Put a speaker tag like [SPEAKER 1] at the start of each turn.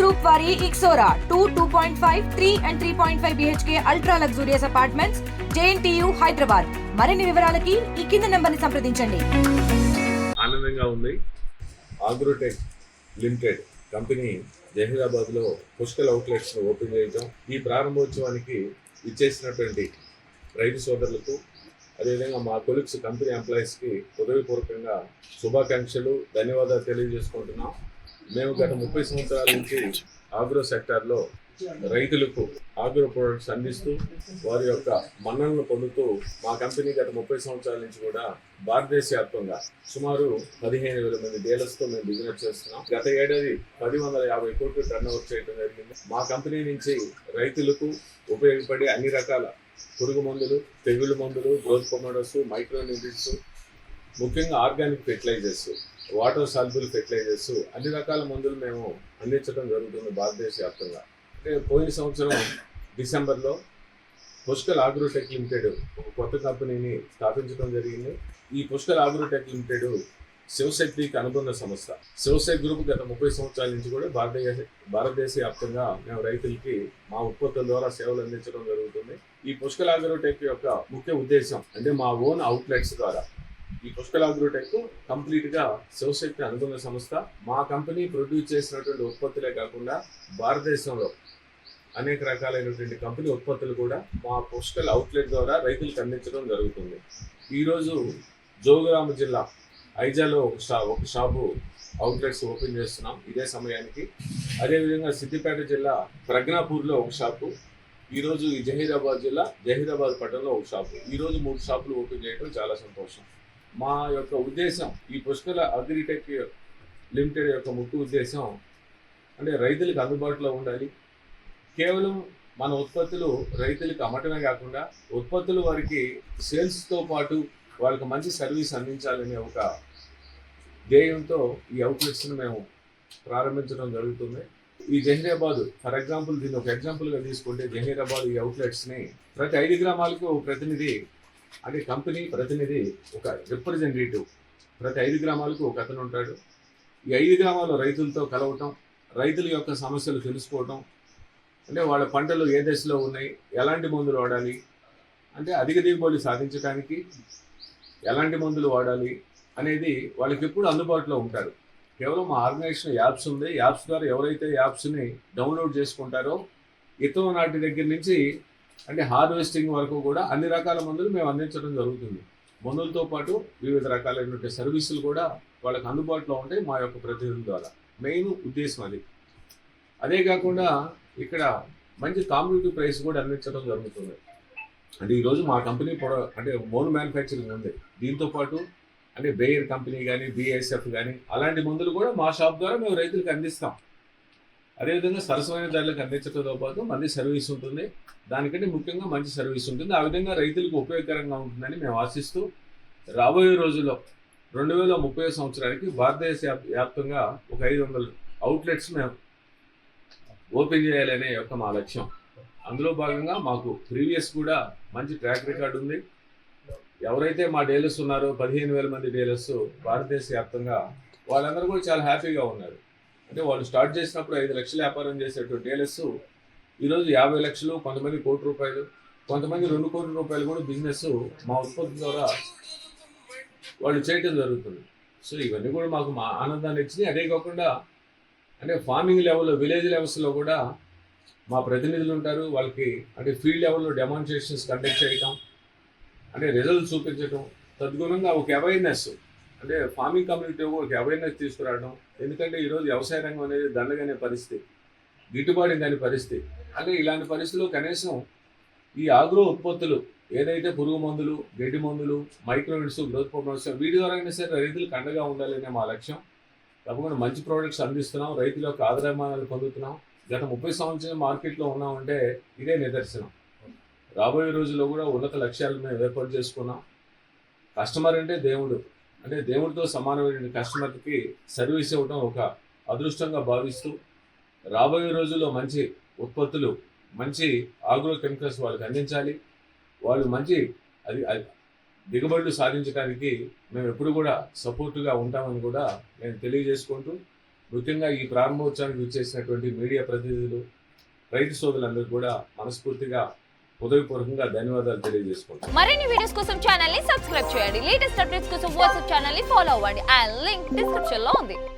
[SPEAKER 1] Group వారి Ixora two two point five three and three point five BHK ultra luxurious apartments JNTU Hyderabad మరిన్ని వివరాలకి ఈ కింద నెంబర్ని సంప్రదించండి.
[SPEAKER 2] ఆనందంగా ఉంది. ఆగ్రోటెక్ లిమిటెడ్ కంపెనీ జహీరాబాద్లో పుష్కల్ అవుట్లెట్స్ ఓపెన్ చేయటం ఈ ప్రారంభోత్సవానికి ఇచ్చేసినటువంటి రైతు సోదరులకు అదేవిధంగా మా కొలిక్స్ కంపెనీ ఎంప్లాయీస్కి హృదయపూర్వకంగా శుభాకాంక్షలు ధన్యవాదాలు తెలియజేసుకుంటున్నాం. మేము గత ముప్పై సంవత్సరాల నుంచి ఆగ్రో సెక్టార్లో రైతులకు ఆగ్రో ప్రొడక్ట్స్ అందిస్తూ వారి యొక్క మన్ననలు పొందుతూ మా కంపెనీ గత ముప్పై సంవత్సరాల నుంచి కూడా భారతదేశ వ్యాప్తంగా సుమారు పదిహేను వేల మంది డీలర్స్తో మేము బిజినెస్ చేస్తున్నాం. గత ఏడాది పది వందల యాభై కోట్లు టర్న్ ఓవర్ చేయడం జరిగింది. మా కంపెనీ నుంచి రైతులకు ఉపయోగపడే అన్ని రకాల పురుగు మందులు తెగుళ్ళు మందులు గ్రోత్ ప్రొమోటర్స్ మైక్రో న్యూట్రిట్స్ ముఖ్యంగా organic fertilizers water soluble fertilizers అన్ని రకాల మందులు మేము అందించడం జరుగుతుంది భారతదేశ వ్యాప్తంగా అంటే పోయిన సంవత్సరం డిసెంబర్లో పుష్కల్ ఆగ్రోటెక్ లిమిటెడ్ ఒక కొత్త కంపెనీని స్థాపించడం జరిగింది. ఈ పుష్కల్ ఆగ్రోటెక్ లిమిటెడ్ శివశక్తికి అనుబంధ సంస్థ. శివశక్తి గ్రూప్ గత ముప్పై సంవత్సరాల నుంచి కూడా భారతదేశ భారతదేశ వ్యాప్తంగా మేము రైతులకి మా ఉత్పత్తుల ద్వారా సేవలు అందించడం జరుగుతుంది. ఈ పుష్కల్ ఆగ్రోటెక్ యొక్క ముఖ్య ఉద్దేశం అంటే మా ఓన్ అవుట్లెట్స్ ద్వారా ఈ పుష్కల అగ్రోటెక్ కంప్లీట్గా శివశక్తి అనుబంధ సంస్థ. మా కంపెనీ ప్రొడ్యూస్ చేసినటువంటి ఉత్పత్తులే కాకుండా భారతదేశంలో అనేక రకాలైనటువంటి కంపెనీ ఉత్పత్తులు కూడా మా పుష్కల్ అవుట్లెట్ ద్వారా రైతులకు అందించడం జరుగుతుంది. ఈరోజు జోగురామ జిల్లా ఐజాలో ఒక షా ఒక షాపు అవుట్లెట్స్ ఓపెన్ చేస్తున్నాం ఇదే సమయానికి. అదేవిధంగా సిద్దిపేట జిల్లా ప్రజ్ఞాపూర్లో ఒక షాపు ఈరోజు ఈ జహీరాబాద్ జిల్లా జహీరాబాద్ పట్టణంలో ఒక షాపు. ఈరోజు మూడు షాపులు ఓపెన్ చేయడం చాలా సంతోషం. మా యొక్క ఉద్దేశం ఈ పుష్కల అగ్రిటెక్ లిమిటెడ్ యొక్క ముఖ్య ఉద్దేశం అంటే రైతులకు అందుబాటులో ఉండాలి. కేవలం మన ఉత్పత్తులు రైతులకు అమ్మటమే కాకుండా ఉత్పత్తులు వారికి సేల్స్తో పాటు వాళ్ళకి మంచి సర్వీస్ అందించాలనే ఒక ధ్యేయంతో ఈ అవుట్లెట్స్ని మేము ప్రారంభించడం జరుగుతుంది. ఈ జహీరాబాద్ ఫర్ ఎగ్జాంపుల్ దీన్ని ఒక ఎగ్జాంపుల్గా తీసుకుంటే జహీరాబాద్ ఈ అవుట్లెట్స్ని ప్రతి ఐదు గ్రామాలకు ఒక ప్రతినిధి అంటే కంపెనీ ప్రతినిధి ఒక రిప్రజెంటేటివ్. ప్రతి ఐదు గ్రామాలకు ఒక అతను ఉంటాడు. ఈ ఐదు గ్రామాల రైతులతో కలవటం రైతుల యొక్క సమస్యలు తెలుసుకోవటం అంటే వాళ్ళ పంటలు ఏ దశలో ఉన్నాయి ఎలాంటి మందులు వాడాలి అంటే అధిక దిగుబడి సాధించడానికి ఎలాంటి మందులు వాడాలి అనేది వాళ్ళకి ఎప్పుడు అందుబాటులో ఉంటారు. కేవలం మా ఆర్గనైజేషన్ యాప్స్ ఉంది. యాప్స్ ద్వారా ఎవరైతే యాప్స్ని డౌన్లోడ్ చేసుకుంటారో ఇతర నాటి దగ్గర నుంచి అంటే హార్వెస్టింగ్ వరకు కూడా అన్ని రకాల మందులు మేము అందించడం జరుగుతుంది. మందులతో పాటు వివిధ రకాలైనటువంటి సర్వీసులు కూడా వాళ్ళకి అందుబాటులో ఉంటాయి మా యొక్క ప్రతినిధుల ద్వారా. మెయిన్ ఉద్దేశం అది. అదే కాకుండా ఇక్కడ మంచి కాంపిటేటివ్ ప్రైస్ కూడా అందించడం జరుగుతుంది. అంటే ఈరోజు మా కంపెనీ ప్రొడ అంటే మోన్ మ్యానుఫ్యాక్చరింగ్ ఉంది. దీంతో పాటు అంటే బేయర్ కంపెనీ కానీ బిఎస్ఎఫ్ కానీ అలాంటి మందులు కూడా మా షాప్ ద్వారా మేము రైతులకు అందిస్తాం. అదేవిధంగా సరసమైన ధరలకు అందించడంతో పాటు మంచి సర్వీస్ ఉంటుంది. దానికంటే ముఖ్యంగా మంచి సర్వీస్ ఉంటుంది. ఆ విధంగా రైతులకు ఉపయోగకరంగా ఉంటుందని మేము ఆశిస్తూ రాబోయే రోజుల్లో రెండు వేల ముప్పై సంవత్సరానికి భారతదేశ వ్యాప్తంగా ఒక ఐదు వందల అవుట్లెట్స్ మేము ఓపెన్ చేయాలనే యొక్క మా లక్ష్యం. అందులో భాగంగా మాకు ప్రీవియస్ కూడా మంచి ట్రాక్ రికార్డు ఉంది. ఎవరైతే మా డీలర్స్ ఉన్నారో పదిహేను వేల మంది డీలర్స్ భారతదేశ వ్యాప్తంగా వాళ్ళందరూ కూడా చాలా హ్యాపీగా ఉన్నారు. అంటే వాళ్ళు స్టార్ట్ చేసినప్పుడు ఐదు లక్షల వ్యాపారం చేసేటువంటి డీలర్స్ ఈరోజు యాభై లక్షలు కొంతమంది కోటి రూపాయలు కొంతమంది రెండు కోట్ల రూపాయలు కూడా బిజినెస్ మా ఉత్పత్తి ద్వారా వాళ్ళు చేయటం జరుగుతుంది. సో ఇవన్నీ కూడా మాకు మా ఆనందాన్ని ఇచ్చినాయి. అదే కాకుండా అంటే ఫార్మింగ్ లెవెల్లో విలేజ్ లెవెల్స్లో కూడా మా ప్రతినిధులు ఉంటారు. వాళ్ళకి అంటే ఫీల్డ్ లెవెల్లో డెమాన్స్ట్రేషన్స్ కండక్ట్ చేయటం అంటే రిజల్ట్ చూపించడం తద్గుణంగా ఒక అవేర్నెస్ అంటే ఫార్మింగ్ కమ్యూనిటీ ఒక అవేర్నెస్ తీసుకురావడం ఎందుకంటే ఈరోజు వ్యవసాయ రంగం అనేది దండగనే పరిస్థితి గిట్టుబాటు కాని పరిస్థితి. అంటే ఇలాంటి పరిస్థితుల్లో కనీసం ఈ ఆగ్రో ఉత్పత్తులు ఏదైతే పురుగు మందులు గడ్డి మందులు మైక్రోనిట్స్ గ్రోత్ ప్రొమోట్స్ వీటి ద్వారా అయినా సరే రైతులకు అండగా ఉండాలనే మా లక్ష్యం. తప్పకుండా మంచి ప్రోడక్ట్స్ అందిస్తున్నాం రైతుల యొక్క ఆదరమానాలు పొందుతున్నాం. గత ముప్పై సంవత్సరం మార్కెట్లో ఉన్నామంటే ఇదే నిదర్శనం. రాబోయే రోజుల్లో కూడా ఉన్నత లక్ష్యాలు మేము ఏర్పాటు చేసుకున్నాం. కస్టమర్ అంటే దేవుడు. అంటే దేవుడితో సమానమైన కస్టమర్కి సర్వీస్ ఇవ్వడం ఒక అదృష్టంగా భావిస్తూ రాబోయే రోజుల్లో మంచి ఉత్పత్తులు మంచి ఆగ్రో కెమికల్స్ వాళ్ళకి అందించాలి. వాళ్ళు మంచి అది దిగుబడులు సాధించడానికి మేము ఎప్పుడు కూడా సపోర్టుగా ఉంటామని కూడా నేను తెలియజేసుకుంటూ ముఖ్యంగా ఈ ప్రారంభోత్సవానికి విచ్చేసినటువంటి మీడియా ప్రతినిధులు రైతు సోదరులందరూ కూడా మనస్ఫూర్తిగా హృదయపూర్వకంగా ధన్యవాదాలు తెలియజేసుకుంటాను
[SPEAKER 3] మరిన్ని వీడియోస్ కోసం ఛానల్ని సబ్స్క్రైబ్ చేయండి. లేటెస్ట్ అప్డేట్స్ కోసం వాట్సాప్ ఛానల్ని ఫాలో అవ్వండి. ఆ లింక్ డిస్క్రిప్షన్లో ఉంది.